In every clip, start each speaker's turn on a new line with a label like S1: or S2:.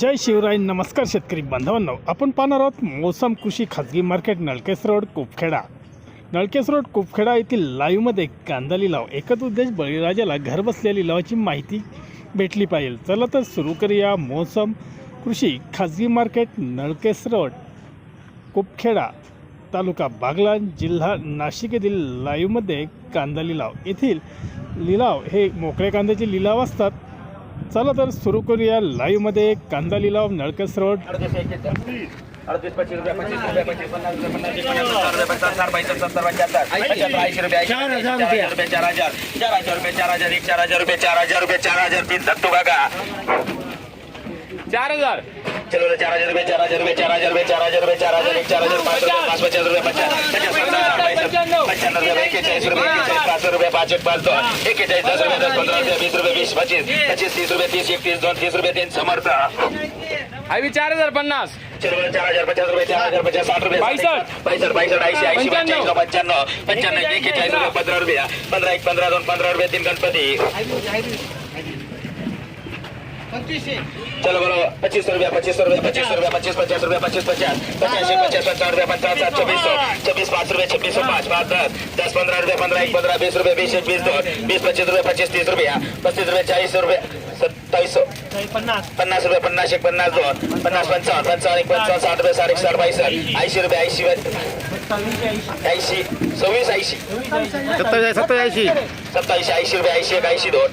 S1: जय शिवराय नमस्कार शेतकरी बांधवांनो. आपण पाहणार आहोत मोसम कृषी खाजगी market Nalkes road Kupkheda. Nalkes road Kupkheda येथील लाईव्हमध्ये कांदा लिलाव. एकच उद्देश बळीराजाला घरबसल्या लिलावाची माहिती भेटली पाहिजे. चला तर सुरू करूया मोसम कृषी खाजगी मार्केट नळकेस रोड कुपखेडा तालुका बागला जिल्हा नाशिक येथील लाईव्हमध्ये कांदा लिलाव. येथील लिलाव हे मोकळ्या कांद्याचे लिलाव असतात. चला तर सुरू करूया लाईव्हमध्ये कांदा लिलाव नळकेस रोड
S2: अडतीस पच्चीस रुपये पच्चीस रुपये पच्चीस पन्नास रुपये पन्नास एक पन्नास सत्तर रुपये सत्तर पंच्याहत्तर ऐंशी रुपये चार हजार रुपये चार हजार चार हजार रुपये चार हजार एक चार हजार रुपये चार हजार रुपये चार हजार तीन धत्तू बघा
S3: चार हजार
S2: चलो चार हजार रुपये चार हजार रुपये चार हजार रुपये चार हजार रुपये चार हजार एक चार हजार पाच हजार पाच पचास रुपये पचास पंच्याण्णव रुपये एक्केचाळीस रुपये एक्केचाळीस पाच रुपये पाच एक पाच दोन. एक्केचाळीस दस रुपये दस पंधरा रुपये वीस रुपये वीस पच्चीस पच्चीस तीस रुपये तीस एकतीस दोन तीस रुपये तीन समर्थ
S3: आम्ही चार हजार पन्नास.
S2: चार हजार पचास रुपये चार हजार पचास साठ रुपये. पैसठ ऐंशी ऐंशी
S3: पंच्याण्णव.
S2: पंच्याण्णव. पंच्याण्णव पंच्याण्णव एक्केचाळीस रुपये पंधरा रुपये. पंधरा एक पंधरा दोन पंधरा रुपये तीन गणपती. चलो बोलो पच्चीस रुपये पच्चीस रुपये पच्चीस रुपये पच्चीस पचास रुपये पच्चीस पचास पचासी पचास पचास रुपये पचास सात चौबीस सौ छब्बीस पाँच रुपये छब्बीस सौ पाँच पाँच दस. दस पंद्रह रुपये पंद्रह एक पंद्रह बीस रुपये बीस एक बीस दो बीस पच्चीस रुपये पच्चीस तीस रुपये पच्चीस रुपये चालीस रुपये सत्ताईस सौ पन्नास. रुपये पन्नास एक पन्नास दोन. पन्नास पंचावन्न पंचावन्न एक पंचावन्न साठ रुपये साठ एक साठ बाईसठ ऐंशी रुपये ऐंशी ऐंशी. सव्वीस ऐंशी.
S3: सत्तर सत्तर ऐंशी.
S2: सत्तावीस ऐंशी रुपये ऐंशी एक ऐंशी दोन.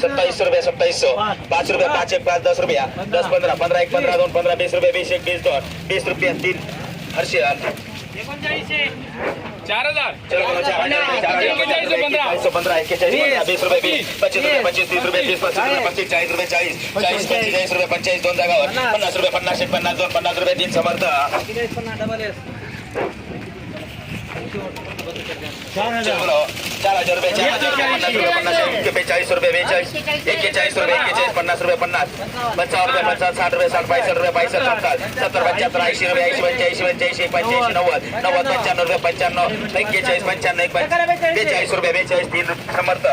S2: सत्ताईस रुपये सत्ताईस सौ. पाच रुपये पाच एक पाच दस रुपया. दस पंधरा पंधरा एक पंधरा दोन पंधरा बीस रुपये बीस एक बीस दोन. बीस रुपये तीन. हर्षे
S3: चार हजार.
S2: चलो बोलो चार हजार. सौ पंद्रह एक बीस रुपए बीस पच्चीस रुपए पच्चीस तीस रुपये तीस रुपए पच्चीस चालीस रुपए चालीस चालीस पच्चीस चालीस। रुपए पंचाईस दोन जागा पन्नास। रुपये पन्नास एक पन्नास दोन पन्नास रुपये तीन समर्थ। चार हज़ार रुपये चार हज़ार रुपये पन्नास रुपये पन्नास रुपए बेचाळीस रुपये बेचाळीस एक्केचाळीस रुपये एक्केचाळीस पन्नास रुपये पन्नास पंचावन्न रुपये पंचावन्न साठ रुपये साठ पैसठ रुपये पासष्ट सत्तर सत्तर पंच्याहत्तर ऐंशी रुपये ऐंशी पंच्याऐंशी पंच्याऐंशी पंच्याऐंशी नव्वद. नव्वद पंच्याण्णव रुपये पंच्याण्णव. एक्केचाळीस पंच्याण्णव एक पंच- बेचाळीस रुपये बेचाळीस तीन समर्थ.